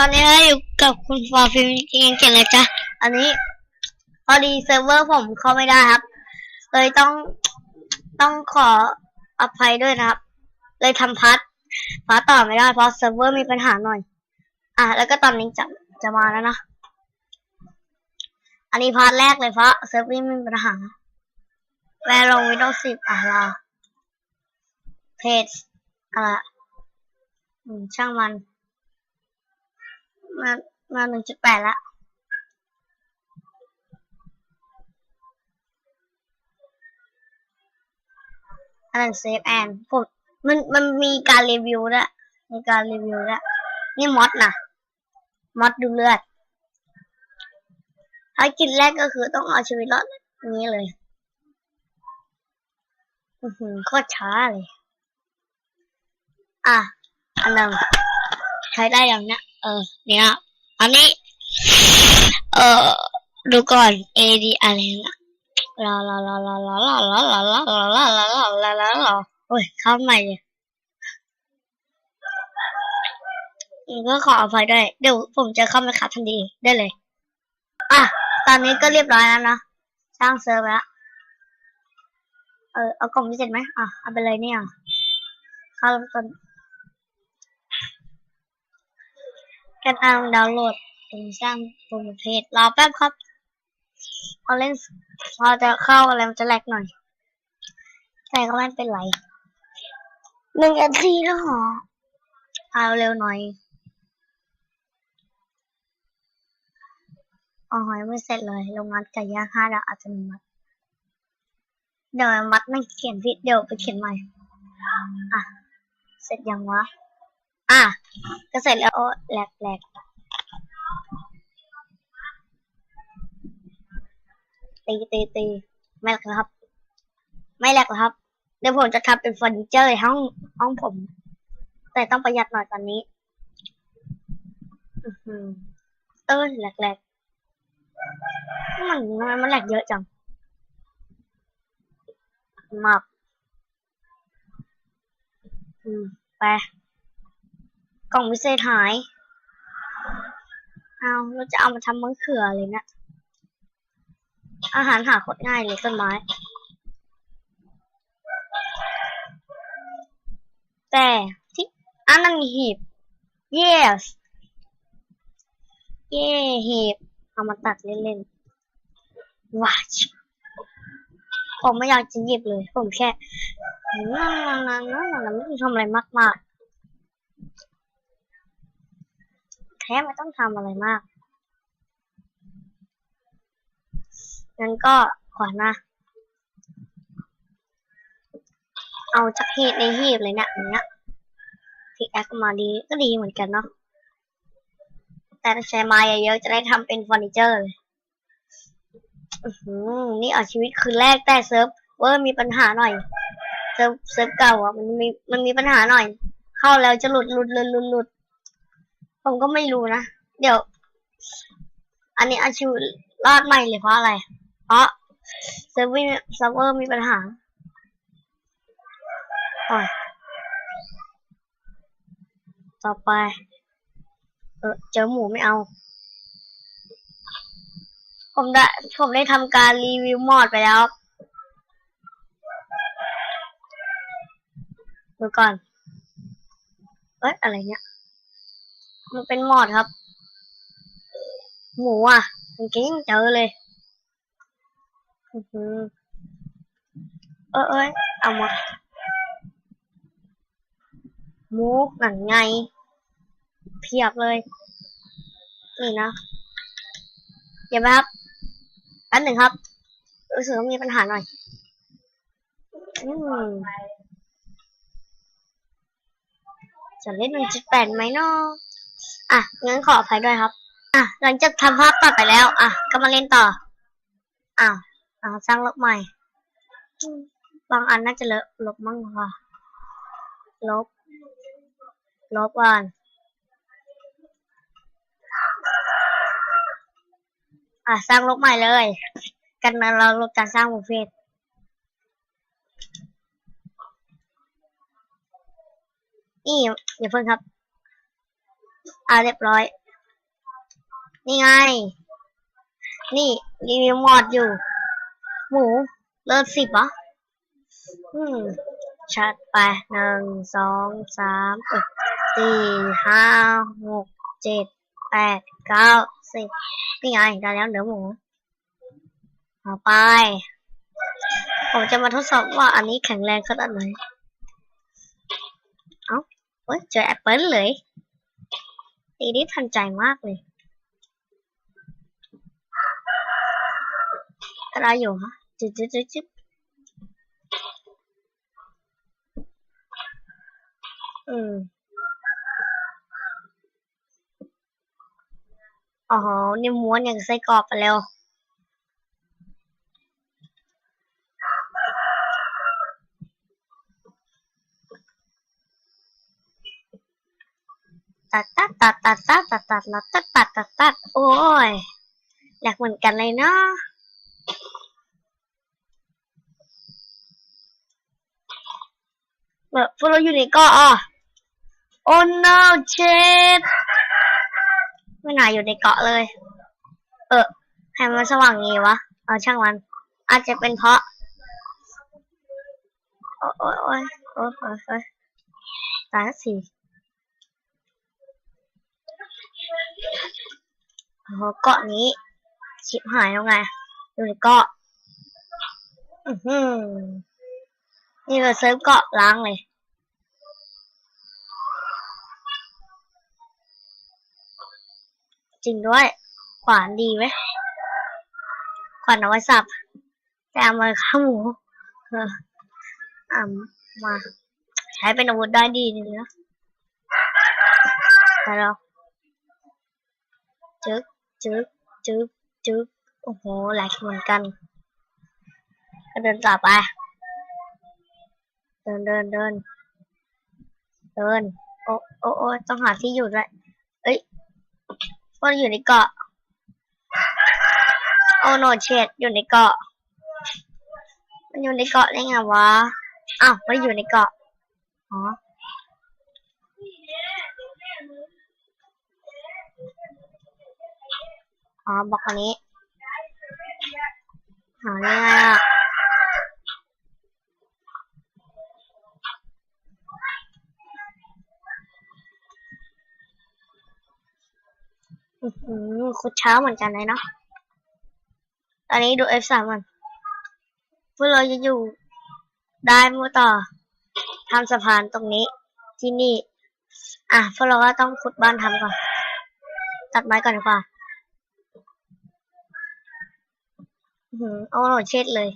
อ่าตอนนี้เราอยู่กับคุณฟอร์ฟิล์มจริงเขียนเลยจ้ะอันนี้พอดีเซิร์ฟเวอร์ผมเข้าไม่ได้ครับ เลยต้องต้องขออภัยด้วยนะครับ เลยทำพัดพัดต่อไม่ได้เพราะเซิร์ฟเวอร์มีปัญหาหน่อย อะแล้วก็ตอนนี้จะจะมาแล้วนะ อันนี้พาร์ทแรกเลยเพราะเซิร์ฟเวอร์มีปัญหาแวร์ลงวิดีโอสิบอะรอเพจอะไรอะช่างมัน มามาหนึ่งจุดแปดละอันนั้นเซฟแอนผมมันมันมีการรีวิวด้วมีการรีวิวด้วนี่มอดนะมอดดูเลือดภารกิจแรกก็คือต้องเอาชีวิตรอดนี้เลยอือหือโคตรช้าเลย อะ อันนึ่งใช้ได้อย่างเนี้ย เออ เนี่ย อันนี้ เออดูก่อน A D อะไรนะรอรอรอรอรอรอรอรอรอรอรอรอรอรอรอรอโอ้ยเข้าใหม่เลยก็ขออภัยด้วย เดี๋ยวผมจะเข้าไปขับทันทีได้เลย อะ ตอนนี้ก็เรียบร้อยแล้วนะ สร้างเซิร์ฟแล้ว เออ เอากล่องพิเศษไหมอะ เอาไปเลยเนี่ย เข้าเริ่มต้น การอ่านดาวน์โหลดเป็นสร้างโปรโมทเพจรอแป๊บครับพอเล่นพอจะเข้าอะไรมันจะแลกหน่อย แต่ก็ไม่เป็นไรหนึ่งนาทีแล้วเหรอเอาเร็วหน่อยอ๋อยังไม่เสร็จเลยโรงงานไก่ย่างห้าดาวอัตโนมัติเดี๋ยวมัดไม่เขียนผิดเดี๋ยวไปเขียนใหม่ อะ เสร็จยังวะ อะก็เสร็จแล้วโอ้แหลกแหลกตีตีตีไม่แหลกแล้วครับ ไม่แหลกแล้วครับ เดี๋ยวผมจะทำเป็นเฟอร์นิเจอร์ในห้องห้องผม แต่ต้องประหยัดหน่อยตอนนี้เออแหลกแหลกมันมันมันแหลกเยอะจังมากอืมไป กล่องพิเศษหาย เอาเราจะเอามาทำมะเขือเลยเนะ อาหารหาโคตรง่ายเลยต้นไม้ แต่ที่อันนั้นมีหีบ yes เย่หีบ เอามาตัดเล่นๆ ว้าชผมไม่อยากจะหยิบเลย ผมแค่นั่นนั่นนั่นนั่นนั่นไม่ต้องทำอะไรมากๆ แค่ไม่ต้องทำอะไรมาก งั้นก็ขอนะเอาจากหีบในหีบเลยเนี่ยอย่างเงี้ยพิกแอคมาดีก็ดีเหมือนกันเนาะ แต่ใช้ไม้เยอะๆจะได้ทำเป็นเฟอร์นิเจอร์เลยอื้อหือนี่เอาชีวิตคืนแรกแต่เซิร์ฟเวอร์มีปัญหาหน่อย เซิร์ฟเซิร์ฟเก่าอะมันมีมันมีปัญหาหน่อย เข้าแล้วจะหลุดหลุดหลุดหลุดหลุด ผมก็ไม่รู้นะ เดี๋ยว อันนี้อาชีพรอดใหม่เลยเพราะอะไร เพราะเซิร์ฟเวอร์เซิร์ฟเวอร์มีปัญหาอะต่อไป เออเจอหมูไม่เอา ผมได้ ผมได้ทำการรีวิวมอดไปแล้ว ดูก่อน เอ้ยอะไรเนี่ย มันเป็นมอดครับ หมูอะมันกิ้งเจอเลยอื้ออเออเอ้ยเอามาหมูหนังไง เพียบเลย นี่นะเดี๋ยวนะครับอันหนึ่งครับ รู้สึกว่ามีปัญหาหน่อย อืมจะเล่นมันจุดแปดไหมเนาะ อะ งั้นขออภัยด้วยครับ อะ หลังจากทำภาพตัดไปแล้ว อะ ก็มาเล่นต่อ อ้าวอ่าสร้างลบใหม่ บางอันน่าจะเลอะลบมั่งค่ะ ลบ ลบก่อนอะ สร้างลบใหม่เลย กันมาเราลบการสร้างบุฟเฟ่ต์นี่อย่าเพิ่งครับ อ่าเรียบร้อย นี่ไง นี่รีวิวมอดอยู่ หมู เลิศสิบเหรออืมชัดไปหนึ่งสองสามสี่ห้าหกเจ็ดแปดเก้าสิบนี่ไงได้แล้วเหลือหมูต่อไป ผมจะมาทดสอบว่าอันนี้แข็งแรงขนาดไหน เอ้าเฮ้ยเจอแอปเปิลเลย ตีได้ทันใจมากเลยอะไรอยู่ฮะจิ๊บจิ๊บจิ๊บจิ๊บอืมอ๋อนี่ม้วนอย่างไส้กรอกไปแล้ว ตัดตัดตัดตัดตัดตัดตัดตัดตัดตัดตัดตัดโอ้ยอยากเหมือนกันเลยเนาะแบบพวกเราอยู่ในเกาะอะโอ้ no shit ไม่น่าอยู่ในเกาะเลย เออให้มันสว่างงี้วะ เอาช่างมัน อาจจะเป็นเพราะ โอ้ยโอ้ยโอ้ยโอ้ยตายสิโอ้โห เกาะนี้ ชิบหายแล้วไงอยู่ในเกาะนี่เราเซิร์ฟเกาะล้างเลย จริงด้วย ขวานดีไหม ขวานเอาไว้สับ แต่เอามาข้าหมูเอออ่ามา ใช้เป็นอาวุธได้ดีเลยนะแต่เรา จึ๊กจึ๊กจึ๊กจึ๊กโอ้โหหลายเหมือนกัน ก็เดินต่อไป เดินเดินเดินเดิน โอ้โอ้โอ้ต้องหาที่อยู่ด้วยเอ้ยพวกอยู่ในเกาะ โอ้โนเชดอยู่ในเกาะ มันอยู่ในเกาะได้ไงวะ อ้าวไม่อยู่ในเกาะ อ๋อ อ๋อบอกคนนี้ หายังไงอะอือหือโคตรช้าเหมือนกันเลยเนาะตอนนี้ดู F3 มันพวกเราจะอยู่ได้เมื่อต่อทำสะพานตรงนี้ ที่นี่ อะพวกเราก็ต้องขุดบ้านทำก่อน ตัดไม้ก่อนดีกว่า ออร่อยเช็ดเลย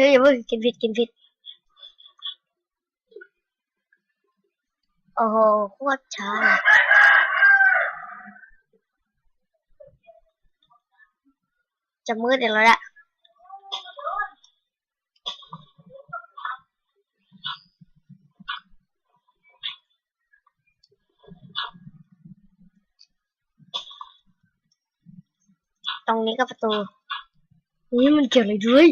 เอ้ยเฮ้ยอย่าเพิ่งกินผิดกินผิดโอ้โหโคตรช้าจะมืดเดี๋ยวแล้วแหละตรงนี้ก็ประตูนี่มันเกี่ยวอะไรด้วย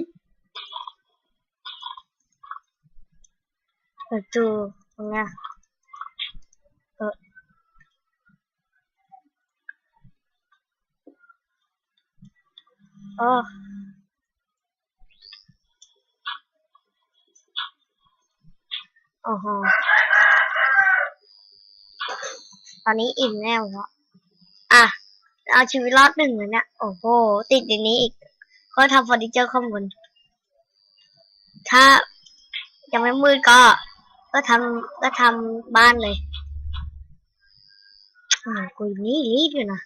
ประตูตรงเนี้ยเออโอโอ้โหตอนนี้อิ่มแน่แล้วอะ เอาชีวิตรอดหนึ่งเลยเนี่ยโอ้โห ติดอย่างนี้อีกก็ทำเฟอร์นิเจอร์ข้างบน ถ้ายังไม่มืดก็ ก็ทำก็ทำบ้านเลยอ่ากูนี่รีบอยู่นะ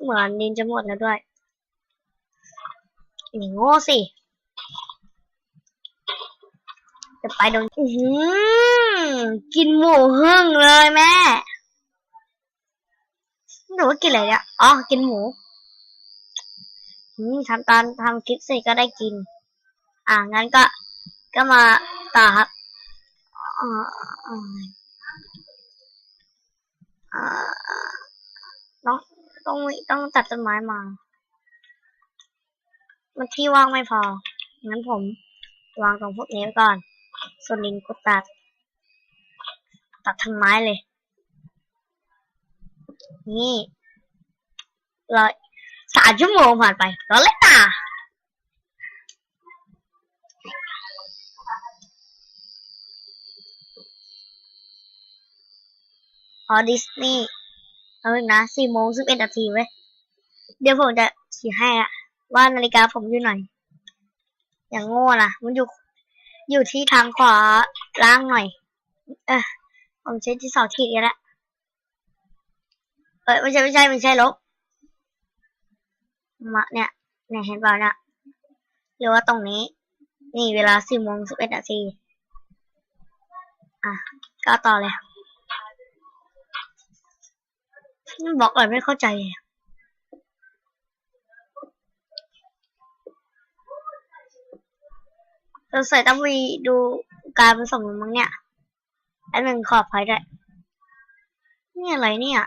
เหมือนดินจะหมดแล้วด้วยนี่โง่สิ จะไปโดนอือหือกินหมูหึ่งเลยแม่หรือว่ากินอะไรเนี่ยอ๋อ กินหมูทำตอนทำคลิปเสร็จก็ได้กิน อ่างั้นก็ก็มาต่อครับอ่าต้องต้องต้องตัดต้นไม้มา มันที่ว่างไม่พอ งั้นผม วางตรงพวกนี้ก่อน ส่วนดินก็ตัด ตัดทั้งไม้เลย นี่ร้อยสามชั่วโมงผ่านไปแล้วเลยตา พอดิสนีย์เอาอีกนะสี่โมงสิบเอ็ดนาทีเว้ยเดี๋ยวผมจะชี้ให้อะว่านาฬิกาผมอยู่ไหน อย่างโง่ล่ะ มันอยู่ อยู่ที่ทางขวาล่างหน่อย เออผมใช้ที่เสาขีดกันละเอ้ยไม่ใช่ไม่ใช่ไม่ใช่ลบมาเนี่ยเนี่ยเห็นเปล่าเนี่ยหรือว่าตรงนี้ นี่เวลาสี่โมงสิบเอ็ดนาทีอะก็ต่อเลย บอกเลยไม่เข้าใจ เราใส่ต้องไปดูการผสมมั้งเนี่ย อันหนึ่งขอบภัยด้วยนี่อะไรเนี่ย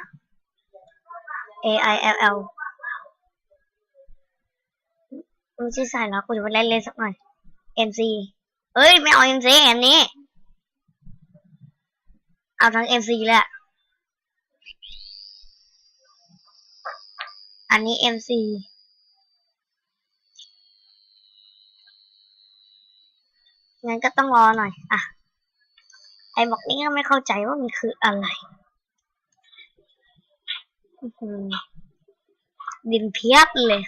A I L L ม่ใช่ใส่แล้วกูจะไปเล่นเล่นสักหน่อย M C เอ้ย ไม่เอา M C อันนี้ เอาทั้ง M C เละ อันนี้ M C งั้นก็ต้องรอหน่อย อะ ไอ้บอกนี่ก็ไม่เข้าใจว่ามันคืออะไรดินเพียบเลย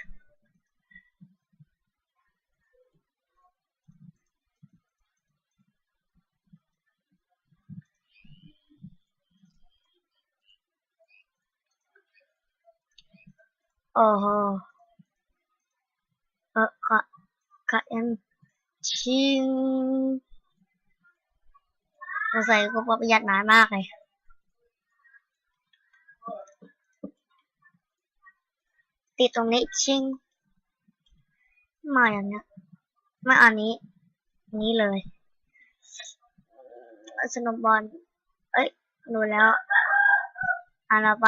โอ้โหเออขะขะเอ็มชิงเราใส่ก็ประหยัดน้ำมากเลยติดตรงนี้ชิงมาอย่างเนี้ยมาอันนี้ นี้เลยสนบบอลเอ้ยดูแล้วอ่านไป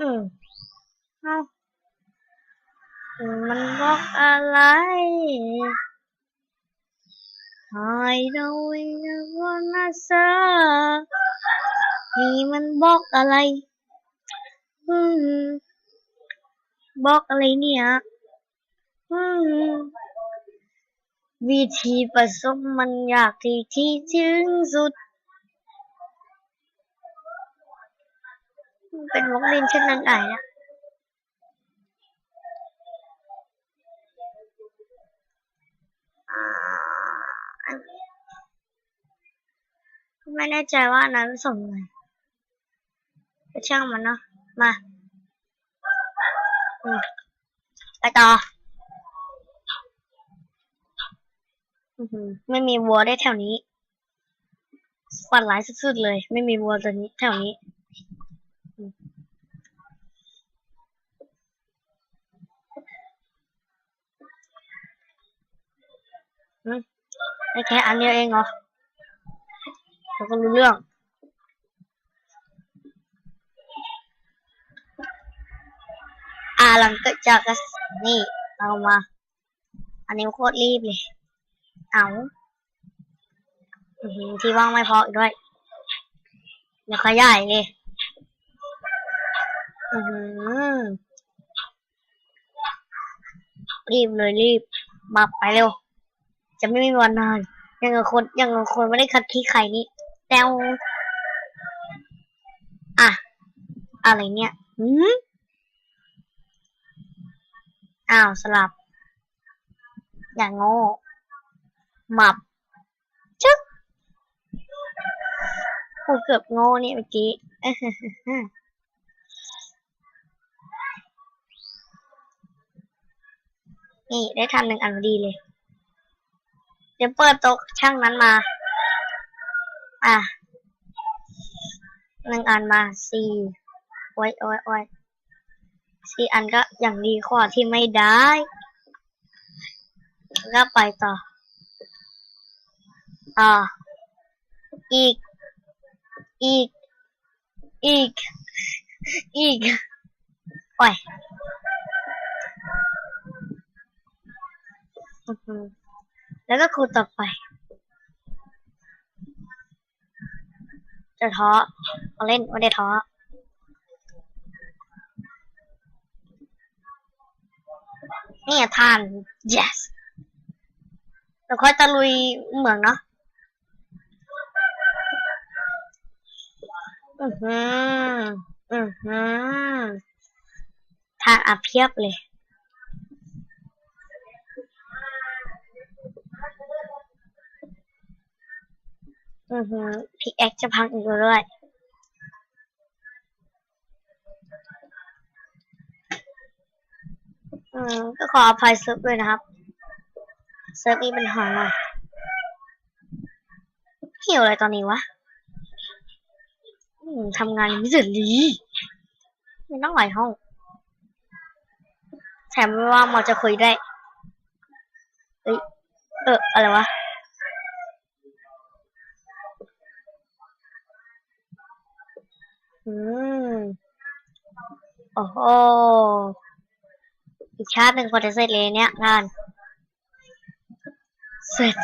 อืม เอ้ามันบอกอะไร I don't wanna say นี่มันบอกอะไรอืมบอกอะไรเนี่ยอืมวิธีผสมมันยากที่ที่ถึงสุด เป็นวงเล่นเช่นนั้นไหนนะอ่าอันนี้ ไม่แน่ใจว่าอันนั้นผสมไงก็ช่างมันเนาะมาอืมไปต่อไม่มีวัวได้แถวนี้ฝันร้ายสุดๆเลย ไม่มีวัวตัวนี้แถวนี้อืมอืมได้แค่อันเดียวเองเหรอ เราก็รู้เรื่อง อ่าหลังจากกนี่เอามา อันนี้โคตรรีบเลย เอาที่ว่างไม่พออีกด้วยเดี๋ยวขยายเลยอือรีบเลยรีบมาไปเร็ว จะไม่มีวันนานยังกับคนยังกับคนไม่ได้คัดขี้ไข่นี่ แต้วอะ อะไรเนี่ยหืมอ้าว สลับ อย่างโง่ หมับ ชึกกูเกือบโง่เนี่ยเมื่อกี้นี่ ได้ทำหนึ่งอันดีเลย เดี๋ยวเปิดโต๊ะช่างนั้นมา อะหนึ่งอันมาสี่โอ้ยโอ้ยโอ้ยสี่อันก็อย่างดีกว่าที่ไม่ได้ ก็ไปต่อต่ออีก อีก อีก อีก โอ้ยแล้วก็คูต่อไป จะท้อเอาเล่นไม่ได้ท้อนี่ทาน yes เราค่อยตะลุยเหมืองเนาะอือหืออือหือทานอับเพียบเลย อือหือพิกแอคจะพังอีกแล้วด้วยอืมก็ขออภัยเซิร์ฟด้วยนะครับ เซิร์ฟมีปัญหาหน่อยหิวอะไรตอนนี้วะอืมทำงานไม่เสร็จดีไม่ต้องหลายห้อง แถมไม่ว่าหมอจะคุยได้ เอ้ย เออ อะไรวะ อืม โอ้โหอีกชาติหนึ่งพอจะเสร็จเลยเนี่ยงานเสร็จ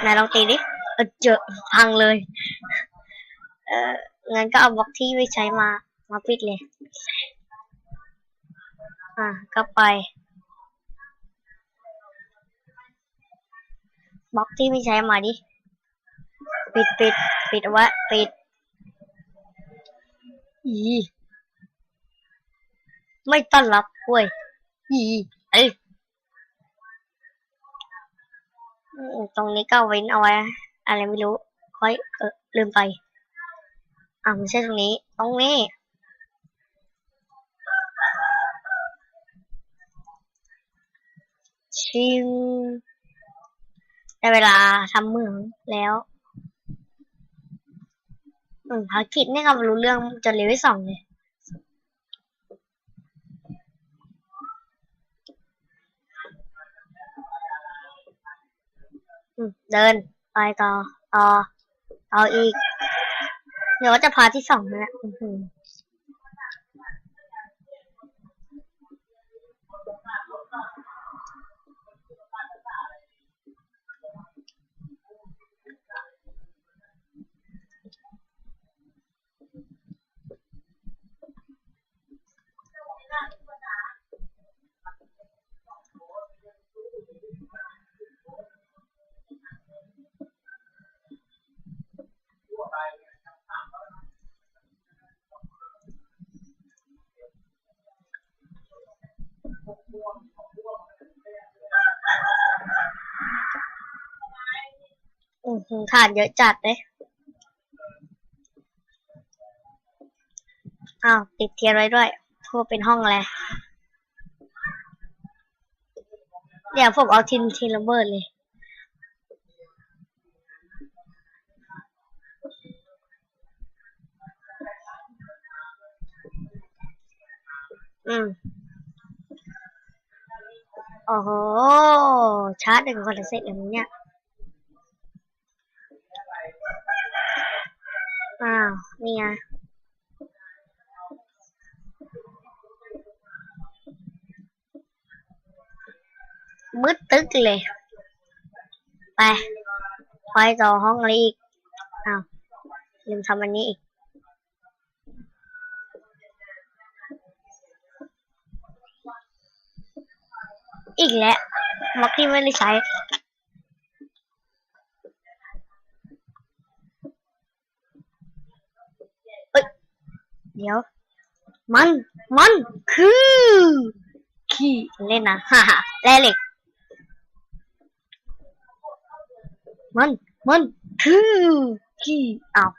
ไหนลองตีดิเออเจอพังเลย เอองั้นก็เอาบล็อกที่ไว้ใช้มา มาปิดเลย อะก็ไปบล็อกที่ไม่ใช้มาดิ ปิดปิดปิดเอาไว้ปิด อี ไม่ต้อนรับเว้ยอีเอ้ยอืมตรงนี้ก็เว้นเอาไว้ อะไรไม่รู้ค่อยเออลืมไป อ่าไม่ใช่ตรงนี้ ตรงนี้ ชิงได้เวลาทำเหมืองแล้วอืมภารกิจนี่ก็รู้เรื่องจนเลเวลสองเลย เดิน ไปต่อ ต่อ ต่ออีก เดี๋ยวว่าจะพาที่สองนะอื้อหือ อือหือถ่านเยอะจัดเลยอ้าวติดเทียนไว้ด้วยเพราะว่าเป็นห้องอะไรเดี๋ยวผมเอาทินทินระเบิดเลย อืม อ้โหชาร์จหนึ่งคนละเสร็จแล้วมั้งเนี่ยอ้าวนี่ไงมืดตึ๊กเลย ไปไปต่อห้องอะไรอีกอ้าวลืมทำอันนี้อีก อีกแล้วม็อกที่ไม่ได้ใช้ เอ้ย เดี๋ยว มัน มันคือขี้เล่นนะฮ่าฮ่าแร่เหล็ก มัน มันคือขี้อ้าว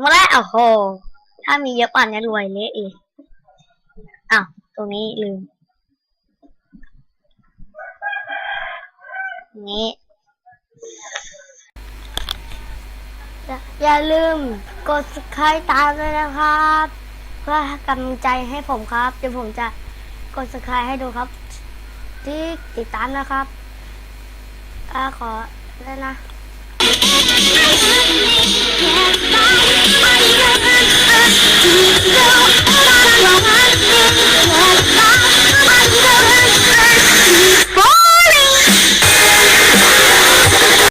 มาแล้วโอ้โห ถ้ามีเยอะป่านนี้รวยเละเลยอ้าว ตรงนี้ลืม นี้อย่าลืมกดสไครต์ตามด้วยนะครับ เพื่อกำลังใจให้ผมครับ เดี๋ยวผมจะกดสไครให้ดูครับ ที่ติดตามนะครับอขอได้นะ